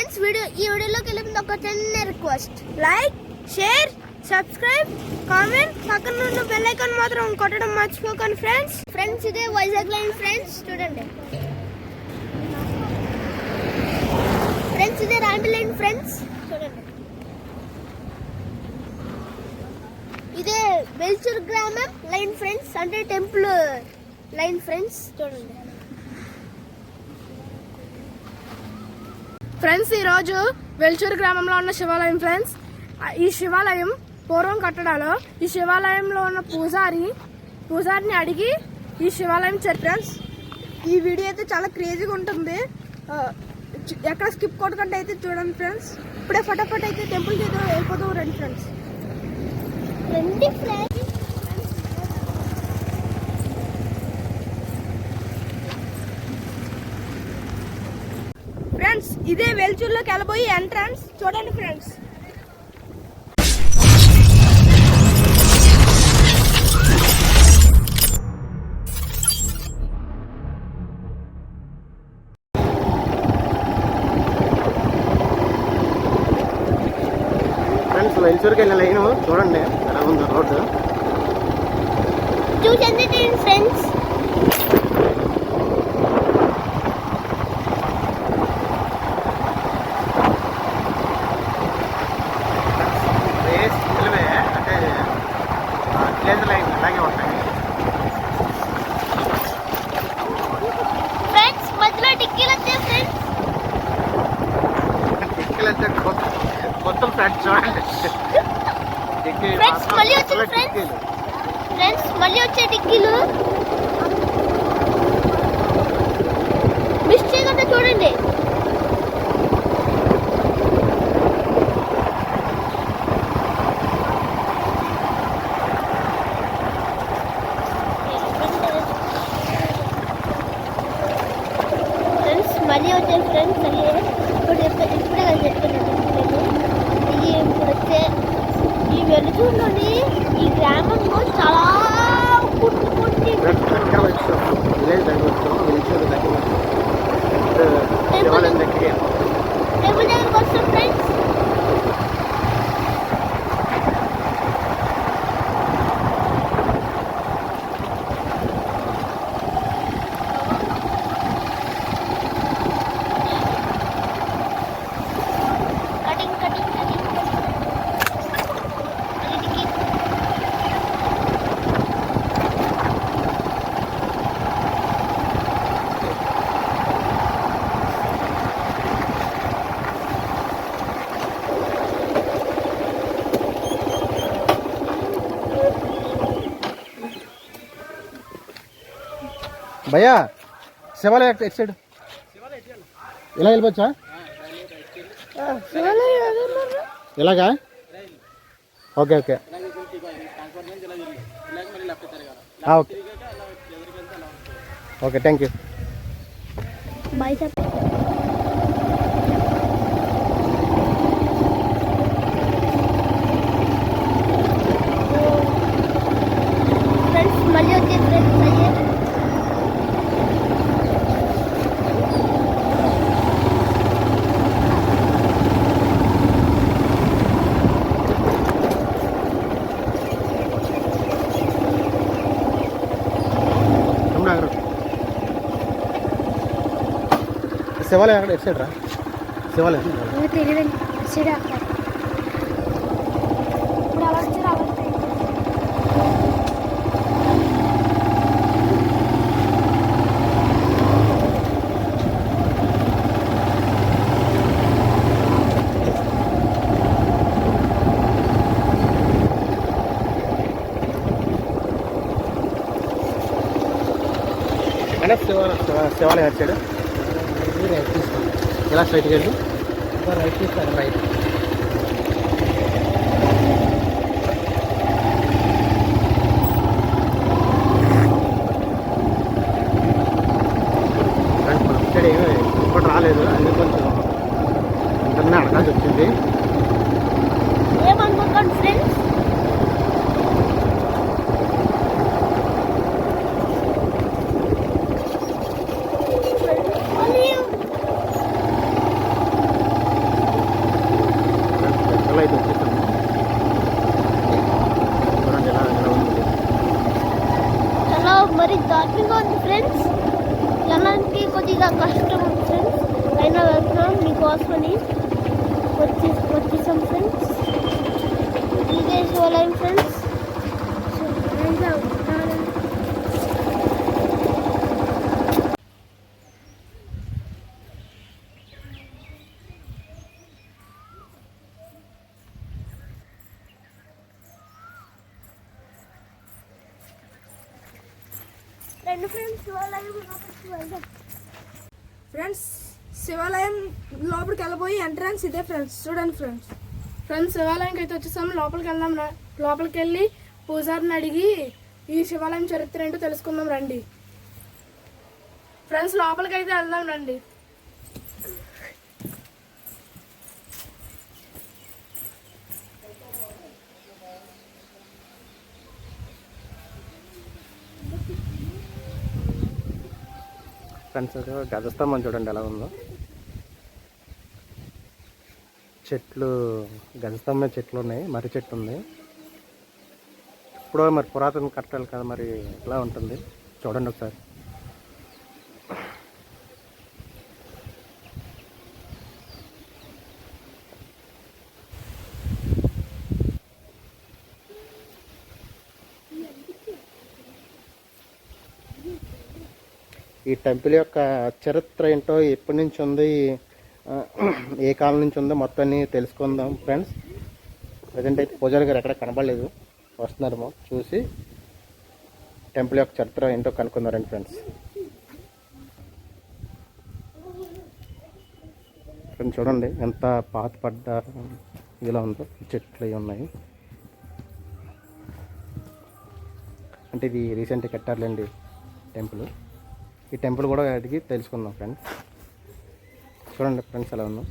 Friends video ఈ వీడియోలోకి వెళ్ళింది ఒక చిన్న request like share subscribe comment పక్కన ఉన్న బెల్ ఐకాన్ మాత్రం కొట్టడం మర్చిపోకండి ఫ్రెండ్స్. ఫ్రెండ్స్ ఇదే వైజాగ్ లైన్ ఫ్రెండ్స్ చూడండి. ఫ్రెండ్స్ ఇదే రాంబి లైన్ ఫ్రెండ్స్ చూడండి. ఇదే బెల్చూర్ గ్రామం లైన్ ఫ్రెండ్స్ అంటే టెంపుల్ లైన్ ఫ్రెండ్స్ చూడండి. ఫ్రెండ్స్ ఈరోజు వెల్చూరు గ్రామంలో ఉన్న శివాలయం ఫ్రెండ్స్ ఈ శివాలయం పూర్వం కట్టడాలో ఈ శివాలయంలో ఉన్న పూజారి పూజారిని అడిగి ఈ శివాలయం చర్ ఫ్రెండ్స్ ఈ వీడియో అయితే చాలా క్రేజీగా ఉంటుంది. ఎక్కడ స్కిప్ కొట్టకుండా అయితే చూడండి ఫ్రెండ్స్. ఇప్పుడే ఫటాఫట్ అయితే టెంపుల్కి అయితే వెళ్ళిపోతాం రండి ఫ్రెండ్స్. రండి ఫ్రెండ్స్. ఫ్రెండ్స్ ఇదే వెల్చూరులోకి వెళ్ళబోయి ఎంట్రన్స్ చూడండి ఫ్రెండ్స్ ఫ్రెండ్స్ వెల్చూరుకి వెళ్ళిన లైన్ చూడండి. ఎలా ఉందో రోడ్డు. చూసండి ఫ్రెండ్స్ రేస్ నిలవే అంటే విలేజ్ లైన్ అలాగే ఉంటాయి ఫ్రెండ్స్ మధ్యలో టిక్కీలు వచ్చాయి ఫ్రెండ్స్ టిక్కీలు అంటే కొత్త కొత్త ఫ్రెండ్స్ చూడండి టిక్కీ Friends, మళ్ళీ వచ్చింది అసలు friends. టిక్కీలు. ఫ్రెండ్స్ మళ్ళీ వచ్చే టిక్కీలు మిస్ చేయకుండా చూడండి. ఫ్రెండ్స్ మళ్ళీ వచ్చే ఫ్రెండ్స్ అయ్యే. ఇప్పుడు చెప్తాను ఇప్పుడే కదా చెప్తున్నాను అయ్యి ఇప్పుడు వచ్చే ఈ వెలుగులోని ఈ గ్రామంలో చాలా పుట్టి పుట్టి ఫ్రెండ్స్ దగ్గర వచ్చాం విలేజ్ దగ్గర వచ్చాం వెల్చూరు దగ్గర భయ్యా శివాలయ ఎట్ సైడ్? ఇలా వెళ్ళిపోవచ్చా? ఇలాగా okay okay. Okay. Okay thank you bye sir friends మళ్ళీ వచ్చే ఫ్రెండ్స్ అయ్యే తమ్ముడు ఆగరు. శివాలయం ఎక్కడ ఎట్ సైడ్ రా? శివాలయం. అంటే శివాలయం శివ- శివాలయం ఎట్ సైడ్ ఇలా స్ట్రైట్కి వెళ్ళి రైట్ తీసుకోండి రైట్ ఇక్కడ ఏమీ ఇప్పుడు రాలేదు అందుకు కొంచెం. ఇంటర్నే అడగాల్సి వచ్చింది ఏమనుకోకండి ఫ్రెండ్స్ మరి దారుణంగా ఉంది ఫ్రెండ్స్ వెళ్ళడానికి కొద్దిగా కష్టం ఉంది ఫ్రెండ్స్ అయినా వెళ్తున్నాం మీకోసమని. వచ్చి వచ్చేసాం ఫ్రెండ్స్ ఇదే శివాలయం ఫ్రెండ్స్ రెండు ఫ్రెండ్స్ శివాలయం లోపలికి వెళ్దాం. ఫ్రెండ్స్ శివాలయం లోపలికి వెళ్ళబోయి ఎంట్రన్స్ ఇదే ఫ్రెండ్స్ చూడండి ఫ్రెండ్స్ ఫ్రెండ్స్ శివాలయంకి అయితే వచ్చేసాము లోపలికి వెళ్దాం లోపలికి వెళ్ళి పూజారిని అడిగి ఈ శివాలయం చరిత్ర ఏంటో తెలుసుకుందాం రండి. ఫ్రెండ్స్ లోపలికి అయితే వెళ్దాం రండి. ఫ్రెండ్స్ గజస్తంభం చూడండి ఎలా ఉందో. చెట్లు గజస్తంభం చెట్లు ఉన్నాయి మర్రి చెట్టు ఉంది. ఇప్పుడు మరి పురాతన కట్టాలి కదా మరి ఎలా ఉంటుంది? చూడండి ఒకసారి. ఈ టెంపుల్ యొక్క చరిత్ర ఏంటో ఎప్పటి నుంచి ఉంది ఏ కాలం నుంచి ఉందో మొత్తం అన్ని తెలుసుకుందాం ఫ్రెండ్స్. ప్రజెంట్ అయితే పూజారి గారు ఎక్కడ కనబడలేదు. వస్తున్నారేమో చూసి టెంపుల్ యొక్క చరిత్ర ఏంటో కనుక్కుందారండి ఫ్రెండ్స్. ఫ్రెండ్స్ చూడండి ఎంత పాత పడ్డ ఇలా ఉందో చెట్లు అవి ఉన్నాయి. అంటే ఇది రీసెంట్గా కట్టారులేండి టెంపుల్. ఈ టెంపుల్ కూడా అడిగి తెలుసుకుందాం ఫ్రెండ్స్. చూడండి ఫ్రెండ్స్ ఎలా ఉన్నాం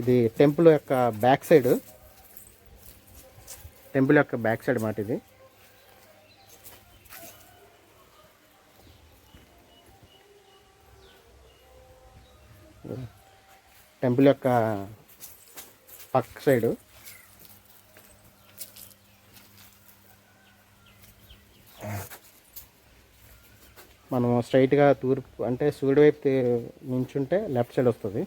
ఇది టెంపుల్ యొక్క బ్యాక్ సైడ్. టెంపుల్ యొక్క బ్యాక్ సైడ్ మాట ఇది. టెంపుల్ యొక్క పక్క సైడు మనం స్ట్రైట్గా తూర్పు అంటే సూర్యుడు వైపు నించుంటే లెఫ్ట్ సైడ్ వస్తుంది.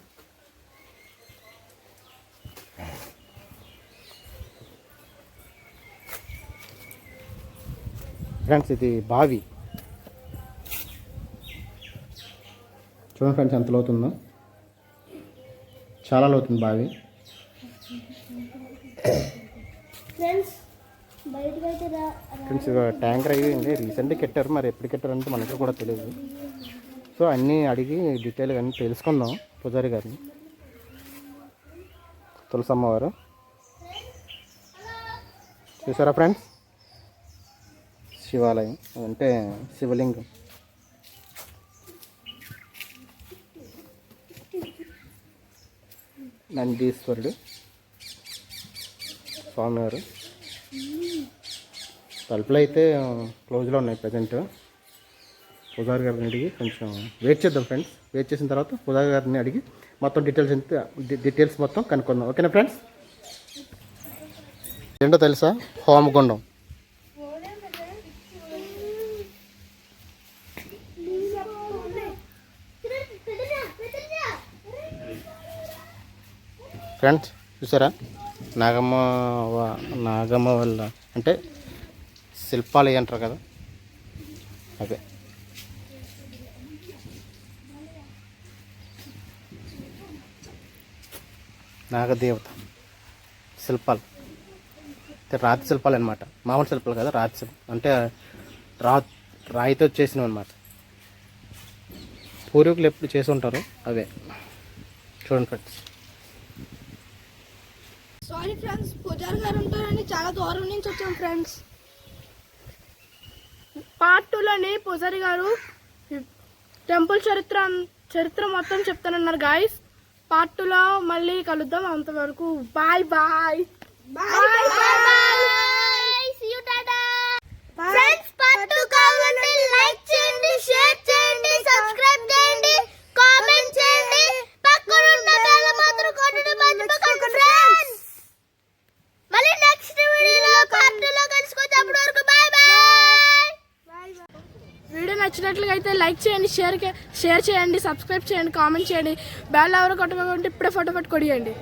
ఫ్రెండ్స్ ఇది బావి. చూడండి ఫ్రెండ్స్ ఎంత లోతుందో. చాలా లోతుంది బావి. ఫ్రెండ్స్ బయటకు అయితే రా రా- ఫ్రెండ్స్ ఇది ట్యాంకర్ అయ్యింది రీసెంట్గా కట్టారు. మరి ఎప్పుడు కట్టారంటే మనకి కూడా తెలియదు. సో అన్నీ అడిగి డీటెయిల్గా అన్నీ తెలుసుకుందాం పూజారి గారిని. తులసమ్మ వారు. చూసారా ఫ్రెండ్స్? శివాలయం. అంటే శివలింగం. నందీశ్వరుడు స్వామివారు. తలుపులు అయితే క్లోజ్లో ఉన్నాయి ప్రజెంట్. పూజారి గారిని అడిగి కొంచెం వెయిట్ చేద్దాం ఫ్రెండ్స్. వెయిట్ చేసిన తర్వాత పూజారి గారిని అడిగి మొత్తం డీటెయిల్స్ ఎంత డీటెయిల్స్ మొత్తం కనుక్కుందాం. ఓకేనా ఫ్రెండ్స్? ఏంటో తెలుసా? హోమగుండం. ఫ్రెండ్స్ చూసారా? నాగమ్మ నాగమ్మ వల్ల అంటే శిల్పాలు అంటారు కదా? అదే. నాగదేవత. శిల్పాలు. అంటే రాతి శిల్పాలు అనమాట మామూలు శిల్పాలు కదా రాతి శిల్పం అంటే రా రాయితో చేసినవి అనమాట పూర్వీకులు ఎప్పుడు చేసి ఉంటారు అవే. చూడండి ఫ్రెండ్స్. ఫ్రెండ్స్ పూజారి గారు ఉంటారని చాలా దూరం నుంచి వచ్చాం ఫ్రెండ్స్ పార్ట్ టూలోని పూజారి గారు టెంపుల్ చరిత్ర చరిత్ర మొత్తం చెప్తానన్నారు గాయస్ పార్ట్ టూలో మళ్ళీ కలుద్దాం అంతవరకు. బాయ్ బాయ్ బాయ్ లైక్ చేయండి షేర్ షేర్ చేయండి సబ్స్క్రైబ్ చేయండి కామెంట్ చేయండి. బెల్ ఎవరు కొట్టకుండా ఇప్పుడే ఫోటో కొడియండి.